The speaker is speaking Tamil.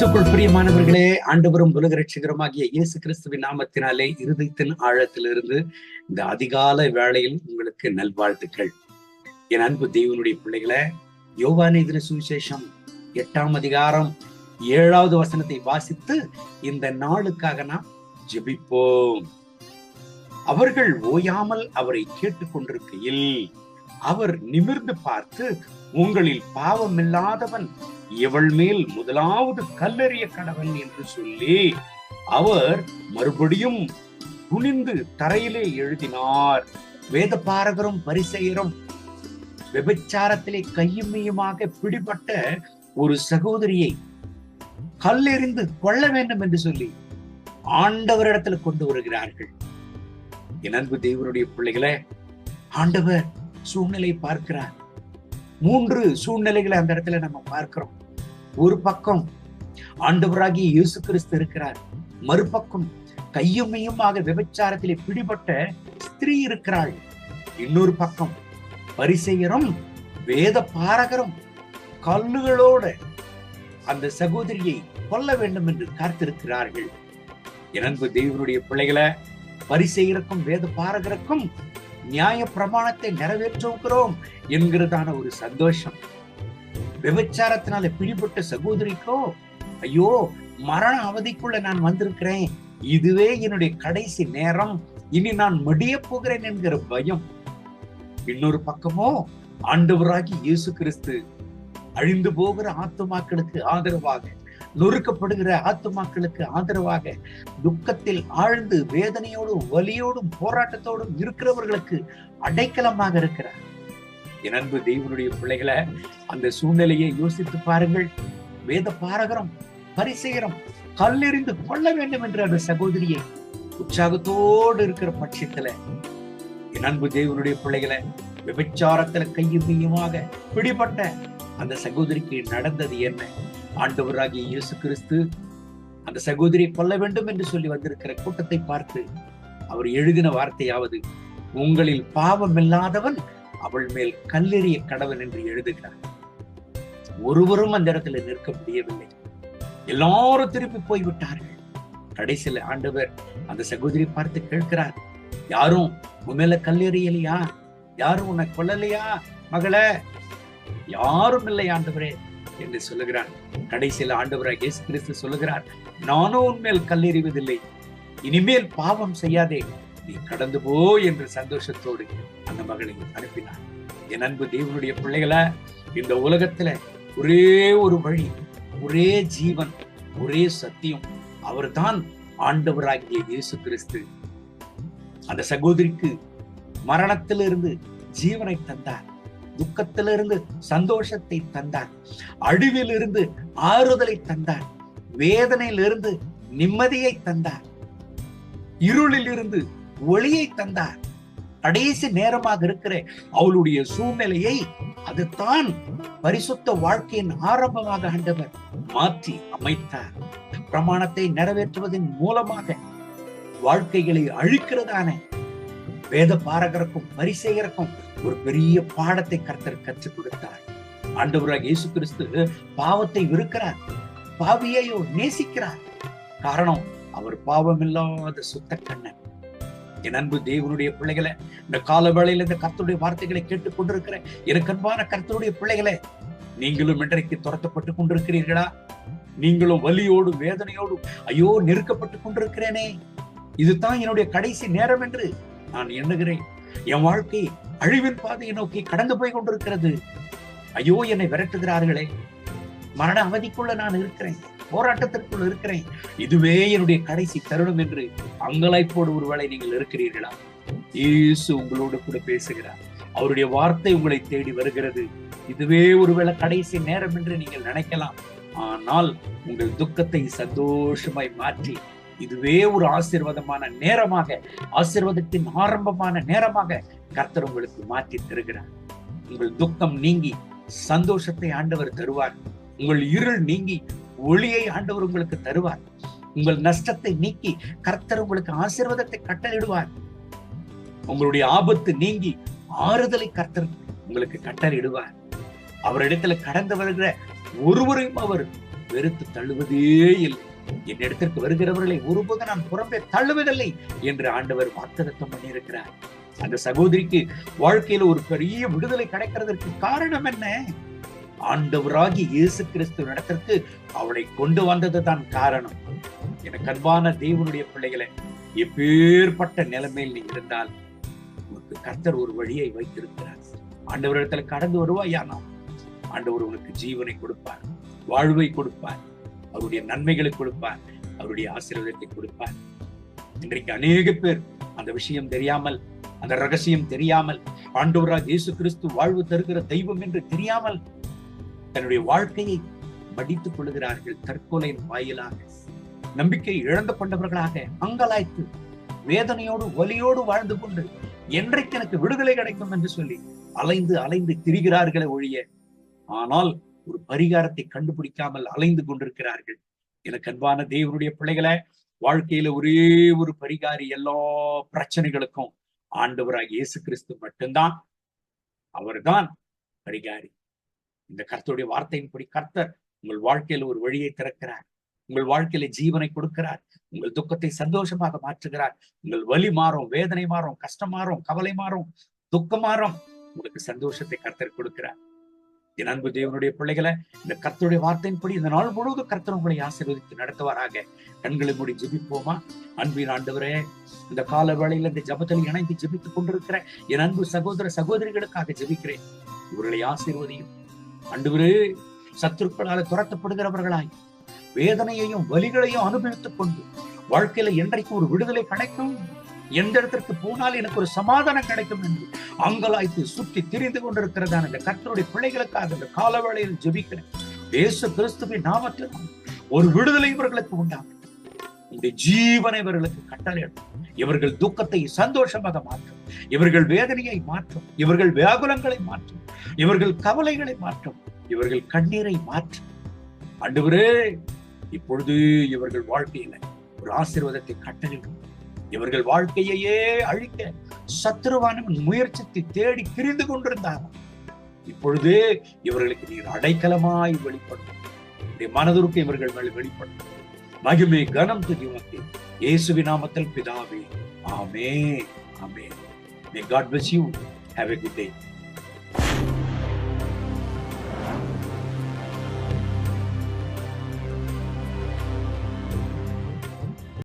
கிறிஸ்துக்குள் பிரியமானவர்களே ஆண்டவரும் உலக ரட்சகருமாகிய இயேசு கிறிஸ்துவின் நாமத்தினாலே இருதயத்தின் ஆழத்திலிருந்து இந்த அதிகால வேளையில் உங்களுக்கு நல்வாழ்த்துக்கள். என் அன்பு தெய்வனுடைய பிள்ளைகளை யோவான இதிர சுவிசேஷம் எட்டாம் அதிகாரம் ஏழாவது வசனத்தை வாசித்து இந்த நாளுக்காக நாம் ஜெபிப்போம். அவர்கள் ஓயாமல் அவரை கேட்டுக்கொண்டிருக்கையில் அவர் நிமிர்ந்து பார்த்து உங்களில் பாவமில்லாதவன் இவள் மேல் முதலாவது கல்லறிய கடவன் என்று சொல்லி அவர் மறுபடியும் குனிந்து தரையிலே எழுதினார். வேத பாரகரும் பரிசெயரும் விபச்சாரத்திலே கையுமையுமாக பிடிபட்ட ஒரு சகோதரியை கல்லெறிந்து கொள்ள வேண்டும் என்று சொல்லி ஆண்டவரிடத்துல கொண்டு வருகிறார்கள். என் அன்பு தேவனுடைய பிள்ளைகளை ஆண்டவர் சூழ்நிலை பார்க்கிறார். மூன்று சூழ்நிலைகளை அந்த இடத்துல நம்ம பார்க்கிறோம். ஒரு பக்கம் ஆண்டவராகிய இயேசு கிறிஸ்து இருக்கிறார் மறுபக்கம் கையுமையுமாக விபச்சாரத்திலே பிடிபட்ட ஸ்திரீ இருக்கிறாள். இன்னொரு பக்கம் பரிசெயரும் வேத பாரகரும் கல்லுகளோட அந்த சகோதரியை கொல்ல வேண்டும் என்று காத்திருக்கிறார்கள். என் தெய்வனுடைய பிள்ளைகளை பரிசெயருக்கும் வேத பாரகருக்கும் நியாய பிரமாணத்தை நிறைவேற்றுகிறோம் என்கிறதான ஒரு சந்தோஷம். விபச்சாரத்தினால பிடிபட்ட சகோதரிக்கோ ஐயோ மரண அவதிக்குள்ள நான் வந்திருக்கிறேன். இதுவே என்னுடைய கடைசி நேரம். இனி நான் மடிய போகிறேன் என்கிற பயம். இன்னொரு பக்கமோ ஆண்டவராகி இயேசு கிறிஸ்து அழிந்து போகிற ஆத்துமாக்களுக்கு ஆதரவாக நொறுக்கப்படுகிற ஆத்துமாக்களுக்கு ஆதரவாக துக்கத்தில் ஆழ்ந்து வேதனையோடும் வலியோடும் போராட்டத்தோடும் இருக்கிறவர்களுக்கு அடைக்கலமாக இருக்கிறார். என் அன்பு தெய்வனுடைய பிள்ளைகளை அந்த சூழ்நிலையை யோசித்து பாருங்கள். வேத பாரகரம் பரிசெயரம் கல்லெறிந்து கொள்ள வேண்டும் என்ற அந்த சகோதரியை உற்சாகத்தோடு இருக்கிற பட்சத்துல என் அன்பு தேவனுடைய பிள்ளைகளை விபச்சாரத்துல கையும் கையுமாக பிடிபட்ட அந்த சகோதரிக்கு நடந்தது என்ன? ஆண்டவராகிய இயேசு கிறிஸ்து அந்த சகோதரியை கொல்ல வேண்டும் என்று சொல்லி வந்திருக்கிற கூட்டத்தை பார்த்து அவர் எழுதின வார்த்தையாவது உங்களில் பாவம் இல்லாதவன் அவள் மேல் கல்லெறிய கடவன் என்று எழுதுகிறார். ஒருவரும் அந்த இடத்துல நிற்க முடியவில்லை. எல்லாரும் திருப்பி போய்விட்டார்கள். கடைசியில் ஆண்டவர் அந்த சகோதரி பார்த்து கேட்கிறார் யாரும் உன் மேல கல்லெறியலையா? யாரும் உன்னை கொல்லலையா மகளே? யாரும் இல்லை ஆண்டவரே என்று சொல்லுகிறார் கடைசியில் ஆண்டவராக இயேசு கிறிஸ்து சொல்லுகிறார் நானும் உன்மேல் கல்லெறிவதில்லை. இனிமேல் பாவம் செய்யாதே. நீ கடந்து போ என்று சந்தோஷத்தோடு அந்த மகளை அனுப்பினார் என் அன்பு தேவனுடைய பிள்ளைகளை இந்த உலகத்துல ஒரே ஒரு வழி ஒரே ஜீவன் ஒரே சத்தியம். அவர்தான் ஆண்டவராகிய இயேசு கிறிஸ்து. அந்த சகோதரிக்கு மரணத்திலிருந்து ஜீவனை தந்தார். துக்கத்திலிருந்து சந்தோஷத்தை தந்தார். அழிவிலிருந்து ஆறுதலை தந்தார். வேதனையிலிருந்து நிம்மதியை தந்தார். இருளில் இருந்து ஒளியை தந்தார். கடைசி நேரமாக இருக்கிற அவளுடைய சூழ்நிலையை அதுதான் பரிசுத்த வாழ்க்கையின் ஆரம்பமாக ஆண்டவர் மாற்றி அமைத்தார். பிரமாணத்தை நிறைவேற்றுவதன் மூலமாக வாழ்க்கைகளை அழிக்கிறதான வேத பாரகருக்கும் பரிசெயருக்கும் ஒரு பெரிய பாடத்தை கர்த்தர் கற்றுக் கொடுத்தார். ஆண்டவராக இயேசு கிறிஸ்து பாவத்தை விருக்கிறார் பாவியையோ நேசிக்கிறார். காரணம் அவர் பாவமில்லாத சுத்த கண்ணன். என் அன்பு தேவனுடைய பிள்ளைகளை இந்த கால வேளையில இந்த கர்த்தருடைய வார்த்தைகளை கேட்டுக் கொண்டிருக்கிற எனக்கு அன்பான கர்த்தருடைய பிள்ளைகளை நீங்களும் இன்றைக்கு துரத்தப்பட்டு கொண்டிருக்கிறீர்களா? நீங்களும் வலியோடும் வேதனையோடும் ஐயோ நெருக்கப்பட்டு கொண்டிருக்கிறேனே. இதுதான் என்னுடைய கடைசி நேரம் என்று நான் எண்ணுகிறேன். என் வாழ்க்கை அழிவின் பாதையை நோக்கி கடந்து போய் கொண்டிருக்கிறது. ஐயோ என்னை விரட்டுகிறார்களே. மரண அவதிக்குள்ள நான் இருக்கிறேன். போராட்டத்திற்குள் இருக்கிறேன். இதுவே என்னுடைய கடைசி தருணம் என்று அங்கலாய்ப்போடு ஒருவேளை நீங்கள் இருக்கிறீர்களா? இயேசு உங்களோடு கூட பேசுகிறார். அவருடைய வார்த்தை உங்களை தேடி வருகிறது. இதுவே ஒருவேளை கடைசி நேரம் என்று நீங்கள் நினைக்கலாம். ஆனால் உங்கள் துக்கத்தை சந்தோஷமாய் மாற்றி இதுவே ஒரு ஆசிர்வாதமான நேரமாக ஆசிர்வாதத்தின் ஆரம்பமான நேரமாக கர்த்தர் உங்களுக்கு மாற்றி தருகிறார். உங்கள் துக்கம் நீங்கி சந்தோஷத்தை ஆண்டவர் தருவார். உங்கள் இருள் நீங்கி ஒளியை ஆண்டவர் உங்களுக்கு தருவார். உங்கள் நஷ்டத்தை நீக்கி கர்த்தர் உங்களுக்கு ஆசீர்வாதத்தை கட்டளிடுவார் உங்களுடைய ஆபத்து நீங்கி ஆறுதலை கர்த்தர் உங்களுக்கு கட்டளிடுவார் அவரிடத்துல கடந்து வருகிற ஒருவரையும் அவர் வெறுத்து தள்ளுவதே இல்லை. என் இடத்திற்கு வருகிறவர்களை ஒருபோது நான் புறம்பே தள்ளுவதில்லை என்று ஆண்டவர் வாக்குதத்தம் பண்ணியிருக்கிறார். அந்த சகோதரிக்கு வாழ்க்கையில ஒரு பெரிய விடுதலை கிடைக்கிறதற்கு காரணம் என்ன? ஆண்டவராகி இயேசு கிறிஸ்து நடத்திற்கு அவளை கொண்டு வந்தது தான் காரணம். எனக்கு அன்பான தேவனுடைய பிள்ளைகளை எப்பேற்பட்ட நிலைமையில் நீ இருந்தால் உனக்கு கர்த்தர் ஒரு வழியை வைத்திருக்கிறார். ஆண்டவரிடத்துல கடந்து வருவாயானா ஆண்டவர் உனக்கு ஜீவனை கொடுப்பார் வாழ்வை கொடுப்பார் அவருடைய நன்மைகளை கொடுப்பார் அவருடைய ஆசீர்வாதத்தை கொடுப்பார். இன்றைக்கு அநேக பேர் அந்த விஷயம் தெரியாமல் அந்த ரகசியம் தெரியாமல் ஆண்டவராக இயேசு கிறிஸ்து வாழ்வு தருகிற தெய்வம் என்று தெரியாமல் தன்னுடைய வாழ்க்கையை மடித்துக் கொள்கிறார்கள் தற்கொலையின் வாயிலாக. நம்பிக்கை இழந்து கொண்டவர்களாக அங்கலாய்த்து வேதனையோடு ஒலியோடு வாழ்ந்து கொண்டு என்றைக்கு எனக்கு விடுதலை கிடைக்கும் என்று சொல்லி அலைந்து அலைந்து திரிகிறார்களே ஒழிய ஆனால் ஒரு பரிகாரத்தை கண்டுபிடிக்காமல் அலைந்து கொண்டிருக்கிறார்கள். எனக்கு அன்பான தேவனுடைய பிள்ளைகளை வாழ்க்கையில ஒரே ஒரு பரிகாரி எல்லா பிரச்சனைகளுக்கும் ஆண்டவராக இயேசு கிறிஸ்து மட்டும்தான். அவர்தான் பரிகாரி. இந்த கர்த்தருடைய வார்த்தையின்படி கர்த்தர் உங்கள் வாழ்க்கையில ஒரு வழியை திறக்கிறார். உங்கள் வாழ்க்கையில ஜீவனை கொடுக்கிறார். உங்கள் துக்கத்தை சந்தோஷமாக மாற்றுகிறார். உங்கள் வலி மாறும் வேதனை மாறும் கஷ்டம் மாறும் கவலை மாறும் துக்கம் மாறும். உங்களுக்கு சந்தோஷத்தை கர்த்தர் கொடுக்கிறார். என் அன்பு தேவனுடைய பிள்ளைகளை இந்த கர்த்தருடைய வார்த்தையின்படி இந்த நாள் முழுவதும் கர்த்தர் உங்களை ஆசீர்வதித்து நடத்துவாராக. கண்களை மூடி ஜெபிப்போமா? அன்பின் ஆண்டவரே இந்த கால வேளையில இந்த ஜபத்தில் இணைந்து ஜெபித்துக் கொண்டிருக்கிற என் அன்பு சகோதர சகோதரிகளுக்காக ஜெபிக்கிறேன். இவர்களை ஆசீர்வதியும். அன்றுவரே சத்துருக்களால் துரத்தப்படுகிறவர்களாய் வேதனையையும் வலிகளையும் அனுபவித்துக் கொண்டு வாழ்க்கையில என்றைக்கு ஒரு விடுதலை கிடைக்கும்? எந்த இடத்திற்கு போனால் எனக்கு ஒரு சமாதானம் கிடைக்கும் என்று அங்கலாய்த்து சுற்றி திரிந்து கொண்டிருக்கிறதான இந்த கர்த்தருடைய பிள்ளைகளுக்காக இந்த காலவேளையில் ஜெபிக்கிறேன். இயேசு கிறிஸ்துவின் நாமத்தில் ஒரு விடுதலை இவர்களுக்கு உண்டாகும். இந்த ஜீவனை இவர்களுக்கு கட்டளையிடும் இவர்கள் துக்கத்தை சந்தோஷமாக மாற்றும். இவர்கள் வேதனையை மாற்றும். இவர்கள் வியாகுலங்களை மாற்றும். இவர்கள் கவலைகளை மாற்றும். இவர்கள் கண்ணீரை மாற்றும். அண்டுவரே இப்பொழுது இவர்கள் வாழ்க்கையில ஒரு ஆசீர்வாதத்தை கட்டளிடும் இவர்கள் வாழ்க்கையையே அழிக்க சத்துருவானவன் முயற்சித்து தேடி பிரிந்து கொண்டிருந்தார். இப்பொழுது இவர்களுக்கு நீர் அடைக்கலமாய் வெளிப்படும். உடைய மனதிற்கு இவர்கள் மேல் வெளிப்படும். மகிமை கனம் துதி உமக்கு இயேசுவின் நாமத்தில் பிதாவே ஆமே ஆமே may God bless you have a good day